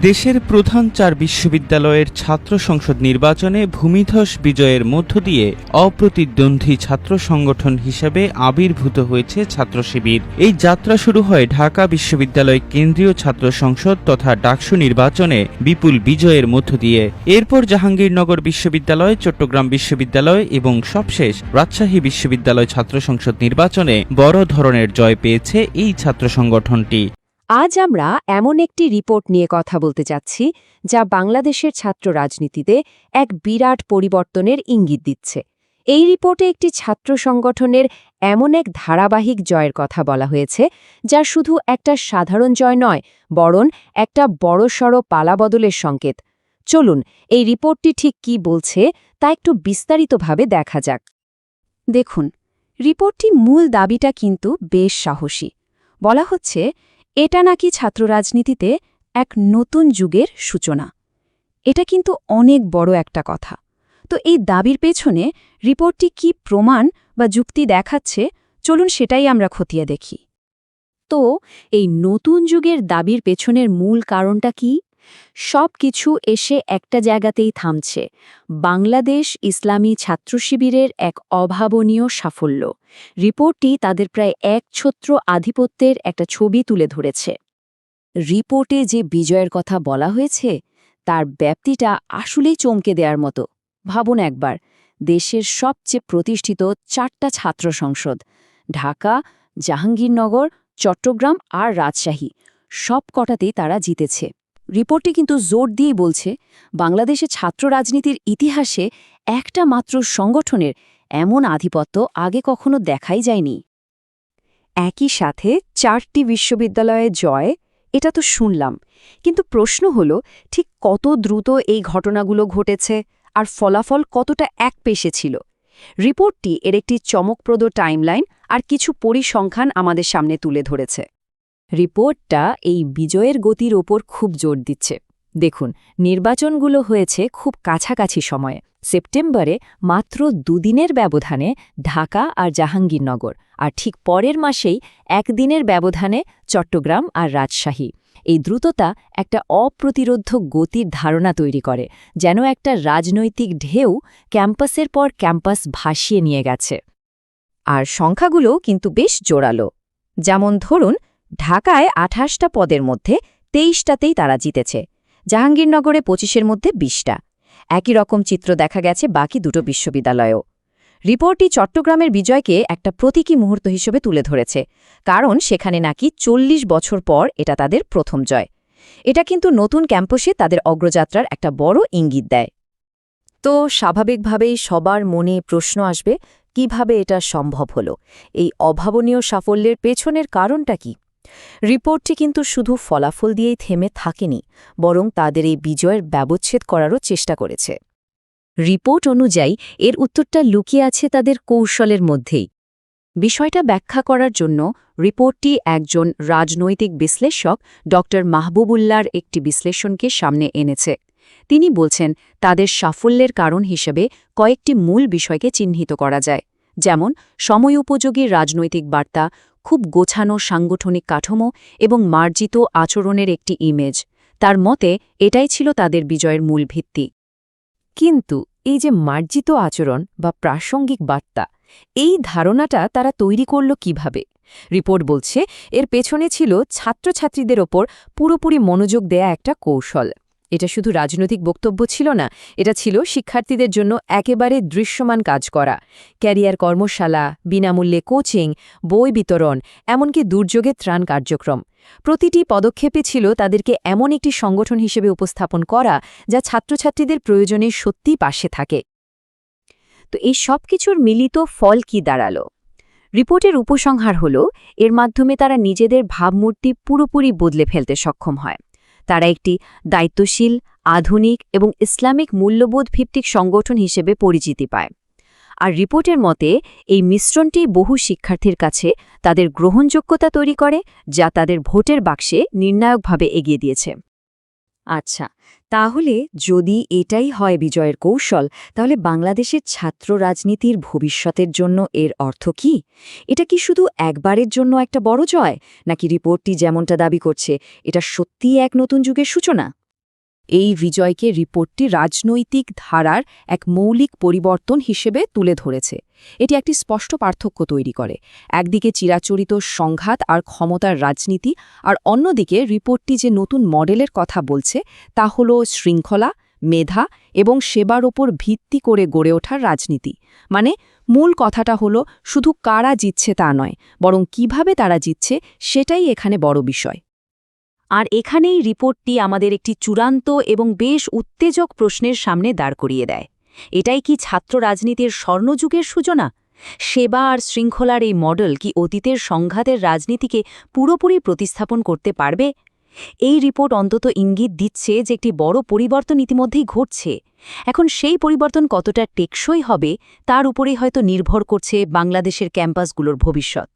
দেশের প্রধান চার বিশ্ববিদ্যালয়ের ছাত্র সংসদ নির্বাচনে ভূমিধস বিজয়ের মধ্য দিয়ে অপ্রতিদ্বন্দ্বী ছাত্র সংগঠন হিসেবে আবির্ভূত হয়েছে ছাত্র শিবির। এই যাত্রা শুরু হয় ঢাকা বিশ্ববিদ্যালয় কেন্দ্রীয় ছাত্র সংসদ তথা ডাকসু নির্বাচনে বিপুল বিজয়ের মধ্য দিয়ে। এরপর জাহাঙ্গীরনগর বিশ্ববিদ্যালয়, চট্টগ্রাম বিশ্ববিদ্যালয় এবং সবশেষ রাজশাহী বিশ্ববিদ্যালয় ছাত্র সংসদ নির্বাচনে বড় ধরনের জয় পেয়েছে এই ছাত্র সংগঠনটি। আজ আমরা এমন একটি রিপোর্ট নিয়ে কথা বলতে যাচ্ছি, যা বাংলাদেশের ছাত্র রাজনীতিতে এক বিরাট পরিবর্তনের ইঙ্গিত দিচ্ছে। এই রিপোর্টে একটি ছাত্র সংগঠনের এমন এক ধারাবাহিক জয়ের কথা বলা হয়েছে, যা শুধু একটা সাধারণ জয় নয়, বরং একটা বড়সড় পালাবদলের সংকেত। চলুন, এই রিপোর্টটি ঠিক কি বলছে তা একটু বিস্তারিতভাবে দেখা যাক। দেখুন, রিপোর্টটি মূল দাবিটা কিন্তু বেশ সাহসী। বলা হচ্ছে এটা নাকি ছাত্র রাজনীতিতে এক নতুন যুগের সূচনা। এটা কিন্তু অনেক বড় একটা কথা। তো এই দাবির পেছনে রিপোর্টটি কি প্রমাণ বা যুক্তি দেখাচ্ছে, চলুন সেটাই আমরা খতিয়ে দেখি। তো এই নতুন যুগের দাবির পেছনের মূল কারণটা কি? সব কিছু এসে একটা জায়গাতেই থামছে। বাংলাদেশ ইসলামী ছাত্র শিবিরের এক অভাবনীয় সাফল্য। রিপোর্টটি তাদের প্রায় এক ছত্র আধিপত্যের একটা ছবি তুলে ধরেছে। রিপোর্টে যে বিজয়ের কথা বলা হয়েছে, তার ব্যাপ্তিটা আসলেই চমকে দেওয়ার মতো। ভাবুন একবার, দেশের সবচেয়ে প্রতিষ্ঠিত চারটা ছাত্র সংসদ, ঢাকা, জাহাঙ্গীরনগর, চট্টগ্রাম আর রাজশাহী সব কটাতেই তারা জিতেছে। রিপোর্টটি কিন্তু জোর দিয়ে বলছে বাংলাদেশে ছাত্র রাজনীতির ইতিহাসে একটা মাত্র সংগঠনের এমন আধিপত্য আগে কখনো দেখাই যায়নি। একই সাথে চারটি বিশ্ববিদ্যালয়ে জয়, এটা তো শুনলাম। কিন্তু প্রশ্ন হল, ঠিক কত দ্রুত এই ঘটনাগুলো ঘটেছে আর ফলাফল কতটা এক পেশে ছিল? রিপোর্টটি এর একটি চমকপ্রদ টাইমলাইন আর কিছু পরিসংখ্যান আমাদের সামনে তুলে ধরেছে। রিপোর্টটা এই বিজয়ের গতির ওপর খুব জোর দিচ্ছে। দেখুন, নির্বাচনগুলো হয়েছে খুব কাছাকাছি সময়ে। সেপ্টেম্বরে মাত্র দুদিনের ব্যবধানে ঢাকা আর জাহাঙ্গীরনগর, আর ঠিক পরের মাসেই একদিনের ব্যবধানে চট্টগ্রাম আর রাজশাহী। এই দ্রুততা একটা অপ্রতিরোধ গতির ধারণা তৈরি করে, যেন একটা রাজনৈতিক ঢেউ ক্যাম্পাসের পর ক্যাম্পাস ভাসিয়ে নিয়ে গেছে। আর সংখ্যাগুলো কিন্তু বেশ জোরালো। যেমন ধরুন ঢাকায় আঠাশটা পদের মধ্যে তেইশটাতেই তারা জিতেছে। জাহাঙ্গীরনগরে পঁচিশের মধ্যে বিশটা। একই রকম চিত্র দেখা গেছে বাকি দুটো বিশ্ববিদ্যালয়েও। রিপোর্টটি চট্টগ্রামের বিজয়কে একটা প্রতীকী মুহূর্ত হিসেবে তুলে ধরেছে, কারণ সেখানে নাকি চল্লিশ বছর পর এটা তাদের প্রথম জয়। এটা কিন্তু নতুন ক্যাম্পাসে তাদের অগ্রযাত্রার একটা বড় ইঙ্গিত দেয়। তো স্বাভাবিকভাবেই সবার মনে প্রশ্ন আসবে, কীভাবে এটা সম্ভব হলো? এই অভাবনীয় সাফল্যের পেছনের কারণটা কি? রিপোর্টটি কিন্তু শুধু ফলাফল দিয়েই থেমে থাকেনি, বরং তাদের এই বিজয়ের ব্যবচ্ছেদ করারও চেষ্টা করেছে। রিপোর্ট অনুযায়ী, এর উত্তরটা লুকিয়ে আছে তাদের কৌশলের মধ্যেই। বিষয়টা ব্যাখ্যা করার জন্য রিপোর্টটি একজন রাজনৈতিক বিশ্লেষক ড. মাহবুবুল্লার একটি বিশ্লেষণকে সামনে এনেছে। তিনি বলছেন, তাদের সাফল্যের কারণ হিসেবে কয়েকটি মূল বিষয়কে চিহ্নিত করা যায়, যেমন, সময় উপযোগী রাজনৈতিক বার্তা খুব গোছানো সাংগঠনিক কাঠামো এবং মার্জিত আচরণের একটি ইমেজ তার মতে, এটাই ছিল তাদের বিজয়ের মূল ভিত্তি। কিন্তু এই যে মার্জিত আচরণ বা প্রাসঙ্গিক বার্তা, এই ধারণাটা তারা তৈরি করল কীভাবে? রিপোর্ট বলছে, এর পেছনে ছিল ছাত্রছাত্রীদের ওপর পুরোপুরি মনোযোগ দেয়া একটা কৌশল। এটা শুধু রাজনৈতিক বক্তব্য ছিল না, এটা ছিল শিক্ষার্থীদের জন্য একেবারে দৃশ্যমান কাজ করা। ক্যারিয়ার কর্মশালা, বিনামূল্যে কোচিং, বই বিতরণ, এমনকি দুর্যোগে ত্রাণ কার্যক্রম। প্রতিটি পদক্ষেপে ছিল তাদেরকে এমন একটি সংগঠন হিসেবে উপস্থাপন করা যা ছাত্রছাত্রীদের প্রয়োজনে সত্যি পাশে থাকে। তো এই সব কিছুর মিলিত ফল কি দাঁড়াল? রিপোর্টের উপসংহার হল, এর মাধ্যমে তারা নিজেদের ভাবমূর্তি পুরোপুরি বদলে ফেলতে সক্ষম হয়। তারা একটি দায়িত্বশীল, আধুনিক এবং ইসলামিক মূল্যবোধ ভিত্তিক সংগঠন হিসেবে পরিচিতি পায়। আর রিপোর্টের মতে, এই মিশ্রণটি বহু শিক্ষার্থীর কাছে তাদের গ্রহণযোগ্যতা তৈরি করে, যা তাদের ভোটের বাক্সে নির্ণায়কভাবে এগিয়ে দিয়েছে। আচ্ছা তাহলে যদি এটাই হয় বিজয়ের কৌশল, তাহলে বাংলাদেশের ছাত্র রাজনীতির ভবিষ্যতের জন্য এর অর্থ কি? এটা কি শুধু একবারের জন্য একটা বড় জয়? নাকি রিপোর্টটি যেমনটা দাবি করছে, এটা সত্যিই এক নতুন যুগের সূচনা? এই বিজয়কে রিপোর্টটি রাজনৈতিক ধারার এক মৌলিক পরিবর্তন হিসেবে তুলে ধরেছে। এটি একটি স্পষ্ট পার্থক্য তৈরি করে। একদিকে চিরাচরিত সংঘাত আর ক্ষমতার রাজনীতি, আর অন্যদিকে রিপোর্টটি যে নতুন মডেলের কথা বলছে, তা হল শৃঙ্খলা, মেধা এবং সেবার ওপর ভিত্তি করে গড়ে ওঠার রাজনীতি। মানে মূল কথাটা হলো, শুধু কারা জিতছে তা নয়, বরং কীভাবে তারা জিতছে সেটাই এখানে বড় বিষয়। আর এখানেই রিপোর্টটি আমাদের একটি চূড়ান্ত এবং বেশ উত্তেজক প্রশ্নের সামনে দাঁড় করিয়ে দেয়। এটাই কি ছাত্র রাজনীতির স্বর্ণযুগের সূচনা? সেবা আর শৃঙ্খলার এই মডেল কি অতীতের সংঘাতের রাজনীতিকে পুরোপুরি প্রতিস্থাপন করতে পারবে? এই রিপোর্ট অন্তত ইঙ্গিত দিচ্ছে যে একটি বড় পরিবর্তন ইতিমধ্যেই ঘটছে। এখন সেই পরিবর্তন কতটা টেকসই হবে, তার উপরেই হয়তো নির্ভর করছে বাংলাদেশের ক্যাম্পাসগুলোর ভবিষ্যৎ।